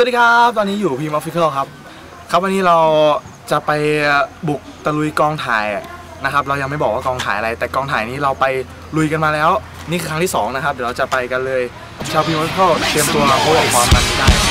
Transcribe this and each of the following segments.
สวัสดีครับ ตอนนี้อยู่พีมอฟฟิเคิลครับ ครับวันนี้เราจะไปบุกตะลุยกองถ่ายนะครับ เรายังไม่บอกว่ากองถ่ายอะไร แต่กองถ่ายนี้เราไปลุยกันมาแล้ว นี่คือครั้งที่สองนะครับ เดี๋ยวเราจะไปกันเลย ชาวพีมอฟฟิเคิลเตรียมตัวพบกับความมันได้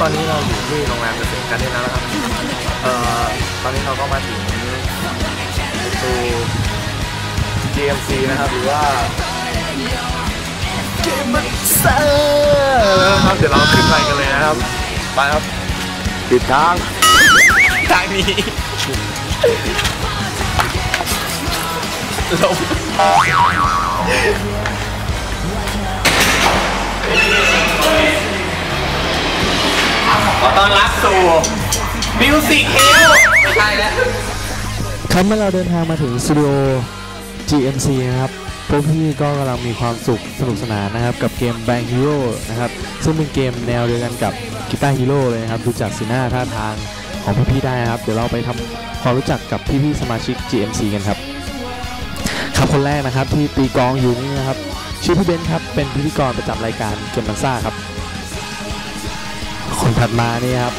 ตอนนี้เราอยู่ที่โรงแรมเกษตรการเด้นแล้วนะครับ เอ่อ ตอนนี้เราก็มาถึงประตู GMC นะครับ หรือว่าเกมมันเซอร์ครับ เดี๋ยวเราขึ้นไปกันเลยนะครับ ไปครับปิดทาง ทางนี้ลง ขอต้อนรับสู่มิวสิกเฮลไม่ใช่แล้วครับเมื่อเราเดินทางมาถึงสตูดิโอ GMC นะครับพวกพี่ก็กำลังมีความสุขสนุกสนานนะครับ กับเกม Bang Hero นะครับ ซึ่งเป็นเกมแนวเดียวกันกับกีตาร์ฮีโร่เลยนะครับดูจากสีหน้าท่าทางของพี่ๆได้นะครับ เดี๋ยวเราไปทำความรู้จักกับพี่ๆสมาชิก GMC กันครับ ครับคนแรกนะครับที่ตีกองอยู่นี่นะครับ ชื่อพี่เบนครับ เป็นพิธีกรประจำรายการเกมมันซ่าครับ ถัดมานี่ครับ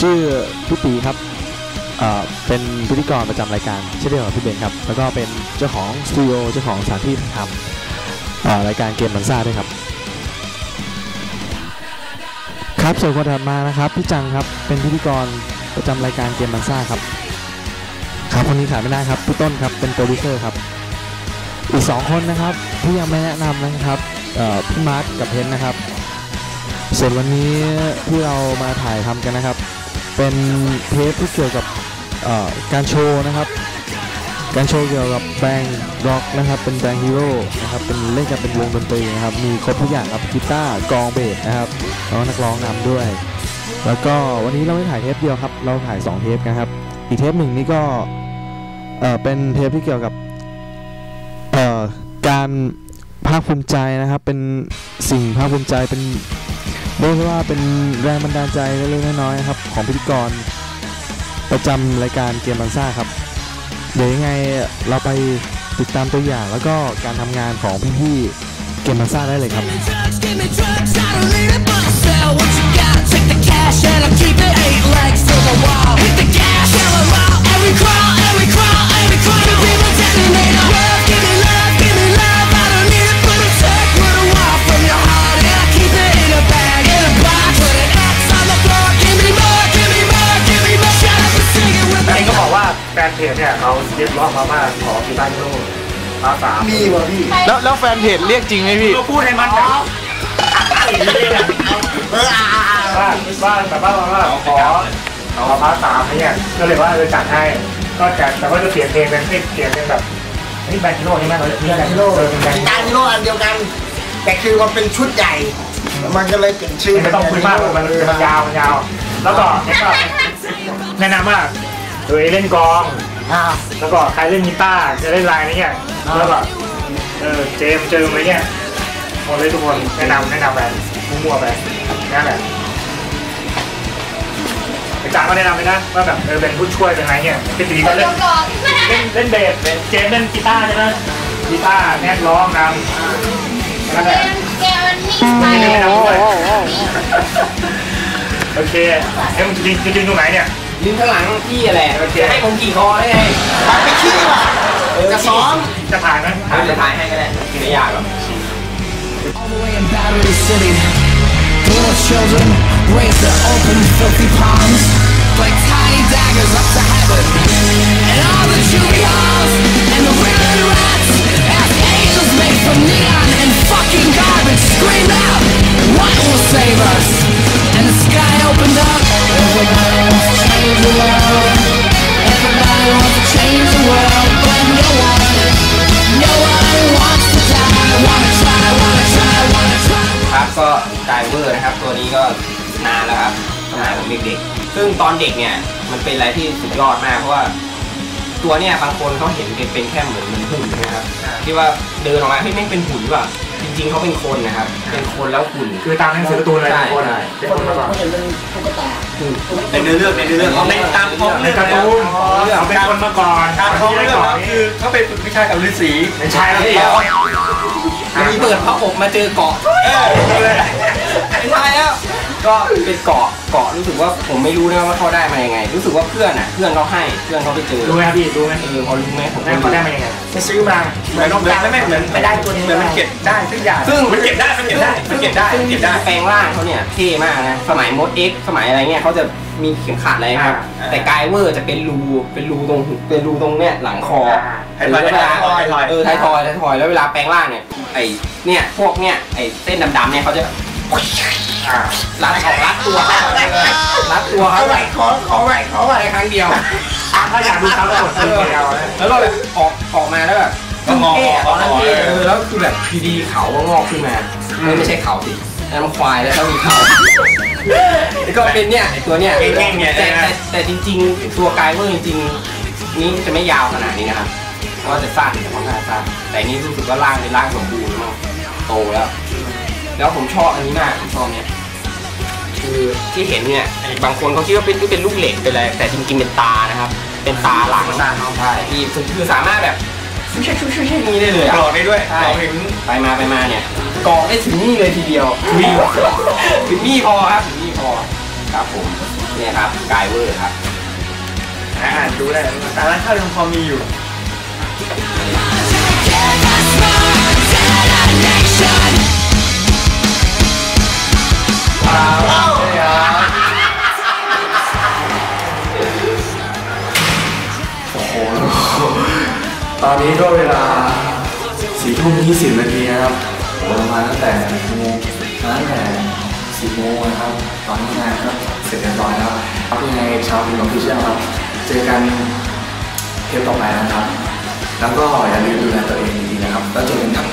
ชื่อพี่ตีครับเป็นพิธีกรประจำรายการเช่นเดียวกับพี่เบนครับ แล้วก็เป็นเจ้าของสตูดิโอเจ้าของสถานที่ทำรายการเกมมันซ่าด้วยครับ ครับส่วนคนถัดมานะครับพี่จังครับเป็นพิธีกรประจำรายการเกมมันซ่าครับ ครับคนนี้ขาดไม่ได้ครับพี่ต้นครับเป็นโปรดิวเซอร์ครับ อีกสองคนนะครับที่ยังไม่แนะนำนะครับพี่มาร์คกับเพนนะครับ ส่วนวันนี้ที่เรามาถ่ายทำกันนะครับ เป็นเทปที่เกี่ยวกับการโชว์นะครับ การโชว์เกี่ยวกับแบงร็อกนะครับ เป็นแบงฮีโร่นะครับ เป็นเล่นกันเป็นวงดนตรีนะครับ มีครบทุกอย่างครับกีตาร์กองเบสนะครับแล้วนักร้องนำด้วย แล้วก็วันนี้เราไม่ถ่ายเทปเดียวครับ เราถ่าย 2 เทปกันครับ อีกเทปหนึ่งนี่ก็เออเป็นเทปที่เกี่ยวกับเออการภาคภูมิใจนะครับ เป็นสิ่งภาคภูมิใจเป็น เรียกว่าเป็นแรงบันดาลใจเล็กๆน้อยๆครับ ของพิธีกรประจำรายการเกมบันซ่าครับ เดี๋ยวยังไงเราไปติดตามตัวอย่างแล้วก็การทำงานของพี่ๆเกมบันซ่าได้เลยครับ Take the cash and I'll keep it eight legs to the wall. Hit the gas, kill 'em แฟนเพจเนี่ยเขาเรียกร้องมาว่าขอกีตาร์ฮีโร่ภาษามีว่ะพี่แล้วแล้วแฟนเพจเรียกจริงไหมพี่ ก็พูดให้มันนะว่าว่าแบบว่าว่าขอขอภาษาอะไรเนี่ยก็เลยว่าจะจัดให้ก็จัดแต่ว่าจะเปลี่ยนเพลงเป็นเพลงเปลี่ยนเป็นแบบนี่แบงค์ฮีโร่ใช่ไหมเราแบงค์ฮีโร่เออเป็นแบงค์ฮีโร่การฮีโร่อันเดียวกัน แต่คือมันเป็นชุดใหญ่ มันก็เลยเปลี่ยนชื่อไม่ต้องคุยมากมันมันยาวมันยาว แล้วก็แล้วก็แนะนำว่า ตัวเองเล่นกลองอ่า แล้วก็ใครเล่นกีตาร์จะเล่นลายนี้เนี่ยแล้วก็เออเจมส์เจออะไรเนี่ยหมดเลยทุกคนแนะนำแนะนำไปมั่วๆไปนั่นแหละอาจารย์ก็แนะนำไปนะว่าแบบเออเป็นผู้ช่วยเป็นอะไรเนี่ยพี่ตีก็เล่นเล่นเล่นเบสเจมส์เล่นกีตาร์ใช่ไหมกีตาร์แนทร้องนำนั่นแหละแกมันนิ่งไปไม่ได้ไม่นำด้วยเคเอ้ยมึงจะยิงจะยิงตรงไหนเนี่ย ยืนข้างหลังพี่แหละจะให้ผมขี่คอได้ไงไปขี้ว่ะจะซ้อมจะถ่ายไหมถ่ายจะถ่ายให้ก็ได้ไม่ยากหรอก All the way in Battery City, the little children raise their open, filthy palms like tiny daggers up to heaven. And all the juvie halls ตอนเด็กเนี่ยมันเป็นอะไรที่สุดยอดมากเพราะว่าตัวเนี่ยบางคนเขาเห็นเป็นเป็นแค่เหมือนเหมือนหุ่นนะครับที่ว่าเดินออกมาเฮ้ยแม่งเป็นหุ่นว่ะจริงๆเขาเป็นคนนะครับ เป็นคนแล้วหุ่นคือตามหนังสือการ์ตูนเลยใช่เป็นคนใช่เป็นคนมาก่อนในเนื้อเรื่องในเนื้อเรื่องเขาในตามท้องในเรื่องการ์ตูนเอาเป็นคนมาก่อนตามท้องเรื่องก่อนก็คือเขาไปฝึกวิชากับฤาษีไม่ใช่แล้วเดี๋ยวมีเปิดพระอบมาเจอเกาะไม่ใช่แล้ว ก็เป็นเกาะเกาะรู้สึกว่าผมไม่รู้นะว่าเขาได้มายังไง รู้สึกว่าเพื่อนอะเพื่อนเขาให้เพื่อนเขาไปเจอรู้ไหมครับพี่รู้ไหมเออพอรู้ไหมผมได้ก็เขารู้ได้มายังไงไปซื้อมาเหมือนเหมือนไม่ไม่เหมือนไม่ได้ตัวนี้เหมือนมันเก็บได้ทุกอย่างซึ่งมันเก็บได้มันเก็บได้มันเก็บได้ซึ่งเก็บได้แปลงร่างเขาเนี่ยเท่มากนะสมัยมดเอ็กสมัยอะไรเงี้ยเขาจะมีเข็มขัดอะไรครับอ่าแต่กายเวอร์จะเป็นรูเป็นรูตรงหูเป็นรูตรงเนี้ยหลังคอไทยทอยไทยทอยทอยเออไทยทอยไทยทอยแล้วเวลาแปลงร่างเนี่ยไอเนี่ยพวกเนี่ยไอเส้นดำๆเนี่ยเขาจะ อ่ารัดออกรัดตัวรัดตัวเอาเขาไว้ขอขอไว้ขอไว้แค่ครั้งเดียว ถ้าอยากดูเขาก็กดซื้อเดียวนะแล้วก็แบบออกออกมาแล้วแบบก็งอตอนนั้นงอเท่เออแล้วคือแบบพีดีเขาก็งอกขึ้นมาเออไม่ใช่เขาสินั่นมันควายแล้วเขามีเขาแล้วก็เป็นเนี่ยไอ้ตัวเนี่ยเก่งเนี่ยแต่นะ แต่แต่จริงๆ ตัวกายเวอร์จริงๆ นี่จะไม่ยาวขนาดนี้นะครับก็จะสั้นแต่ค่อนข้างสั้นแต่อันนี้รู้สึกว่าร่างเป็นร่างสมบูรณ์มากโตแล้ว แล้วผมชอบอันนี้มากผมชอบเนี่ยคือที่เห็นเนี่ยบางคนเขาคิดว่าเป็นเป็นลูกเหล็กเป็นอะไรแต่จริงๆเป็นตานะครับ เป็นตาหลังใช่ที่คือสามารถแบบชุชชุชชุชอย่างนี้ได้เลยอะกรอกได้ด้วยใช่กรอกถึงไปมาไปมาเนี่ยกรอกได้ถึงนี่เลยทีเดียวถึงถึงนี่พอครับถึงนี่พอครับผมเนี่ยครับกายเวอร์ครับอ่านดูได้แต่ร้านข้าวยังพอมีอยู่ นี้ก็เวลาสี่ทุ่มยี่สิบนาทีนะครับผมมาตั้งแต่สี่โมงตั้งแต่สี่โมงนะครับ ตอนนี้งานก็เสร็จเรียบร้อยแล้วครับยังไงชาวพิมพ์ของพิเชียครับ เจอกันเทปต่อไปนะครับ แล้วก็อย่าลืมดูแลตัวเองดีนะครับ แล้วเจอกันครับ